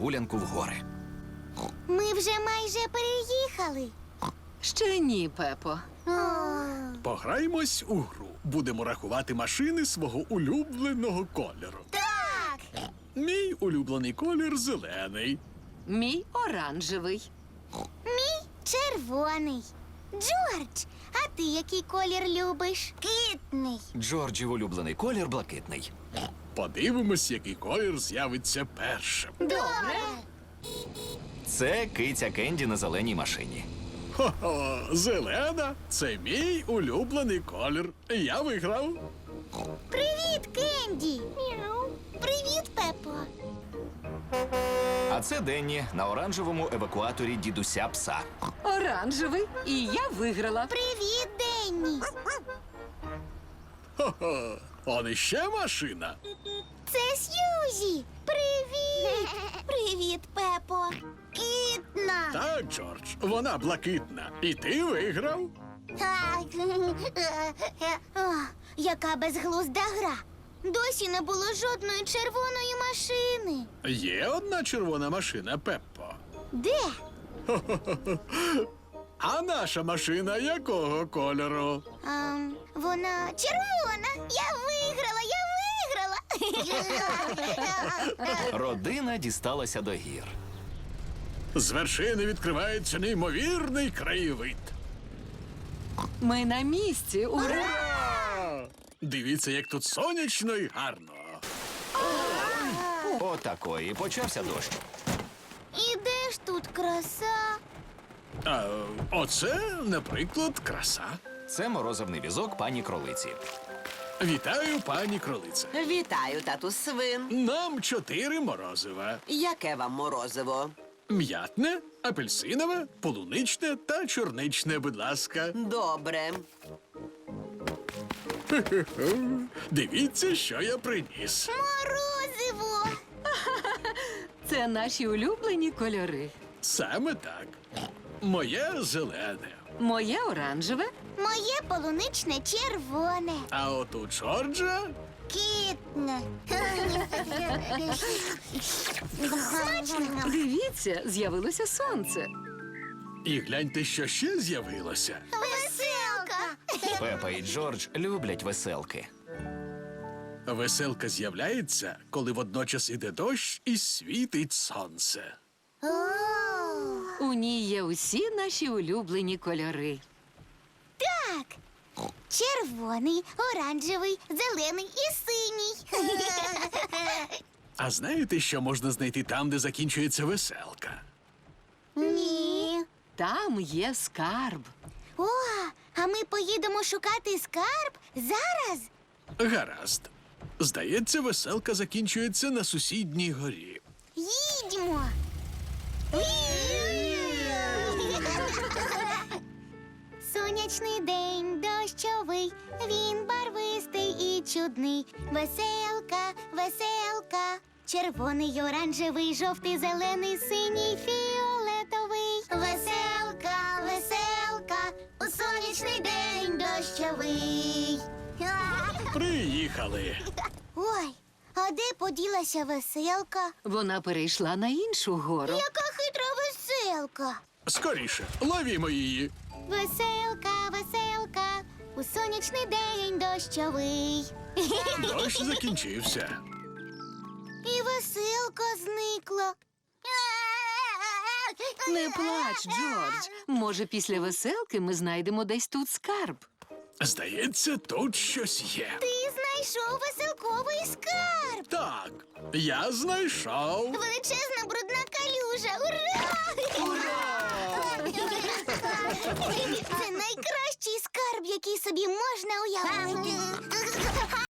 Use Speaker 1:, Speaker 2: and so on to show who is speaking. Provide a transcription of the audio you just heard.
Speaker 1: прогулянку в гори.
Speaker 2: Ми вже майже переїхали.
Speaker 3: Ще ні, Пепо.
Speaker 2: О,
Speaker 4: Пограємось у гру. Будемо рахувати машини свого улюбленого кольору.
Speaker 2: так!
Speaker 4: Мій улюблений колір зелений.
Speaker 3: Мій оранжевий.
Speaker 2: Мій червоний. Джордж, а ти який колір любиш? Китний.
Speaker 1: Джорджів улюблений колір блакитний.
Speaker 4: Подивимось, який колір з'явиться першим.
Speaker 2: Добре.
Speaker 1: Це киця Кенді на зеленій машині.
Speaker 4: Хо-хо, зелена це мій улюблений колір. Я виграв.
Speaker 2: Привіт, Кенді. Мяу. Привіт, Пепо.
Speaker 1: А це Денні на оранжевому евакуаторі дідуся пса.
Speaker 3: Оранжевий. І я виграла.
Speaker 2: Привіт, Денні.
Speaker 4: Хо-хо. Он іще машина.
Speaker 2: Сьюзі. Привіт. Привіт, Пепо. Кітна.
Speaker 4: Так, Джордж, вона блакитна. І ти виграв.
Speaker 2: Так. Яка безглузда гра. Досі не було жодної червоної машини.
Speaker 4: Є одна червона машина, Пеппо.
Speaker 2: Де?
Speaker 4: А наша машина якого кольору?
Speaker 2: Ем, вона червона. Я виграла.
Speaker 1: Родина дісталася до гір.
Speaker 4: З вершини відкривається неймовірний краєвид.
Speaker 3: Ми на місці. Ура!
Speaker 4: Ура! Дивіться, як тут сонячно і гарно.
Speaker 1: Отакої почався дощ.
Speaker 2: І де ж тут краса?
Speaker 4: А, оце, наприклад, краса.
Speaker 1: Це морозивний візок пані кролиці.
Speaker 4: Вітаю, пані кролице.
Speaker 5: Вітаю, тату свин.
Speaker 4: Нам чотири морозива:
Speaker 5: Яке вам морозиво?
Speaker 4: м'ятне, апельсинове, полуничне та чорничне, будь ласка.
Speaker 5: Добре.
Speaker 4: Дивіться, що я приніс.
Speaker 2: Морозиво.
Speaker 3: Це наші улюблені кольори.
Speaker 4: Саме так. Моє зелене.
Speaker 3: Моє оранжеве.
Speaker 2: Моє полуничне червоне.
Speaker 4: А от у Джорджа
Speaker 2: Кітне. Смачно.
Speaker 3: Дивіться, з'явилося сонце.
Speaker 4: і гляньте, що ще з'явилося.
Speaker 2: Веселка.
Speaker 1: Пепа і Джордж люблять веселки.
Speaker 4: Веселка з'являється, коли водночас іде дощ і світить сонце.
Speaker 2: О,
Speaker 3: У ній є усі наші улюблені кольори.
Speaker 2: Так. Червоний, оранжевий, зелений і синій.
Speaker 4: А знаєте, що можна знайти там, де закінчується веселка?
Speaker 2: Ні.
Speaker 3: Там є скарб.
Speaker 2: О, а ми поїдемо шукати скарб зараз.
Speaker 4: Гаразд. Здається, веселка закінчується на сусідній горі.
Speaker 2: Їдьмо. Сонячний день дощовий, він барвистий і чудний. Веселка, веселка, червоний, оранжевий, жовтий, зелений, синій, фіолетовий. Веселка, веселка, у сонячний день дощовий.
Speaker 4: Приїхали.
Speaker 2: Ой, а де поділася веселка?
Speaker 3: Вона перейшла на іншу гору.
Speaker 2: Яка хитра веселка.
Speaker 4: Скоріше, ловімо її.
Speaker 2: Веселка, веселка, у сонячний день дощовий.
Speaker 4: Дощ закінчився.
Speaker 2: І веселка зникла.
Speaker 3: Не плач, Джордж. Може, після веселки ми знайдемо десь тут скарб.
Speaker 4: Здається, тут щось є.
Speaker 2: Ти знайшов веселковий скарб.
Speaker 4: Так, я знайшов.
Speaker 2: Величезна брудна калюжа. Ура!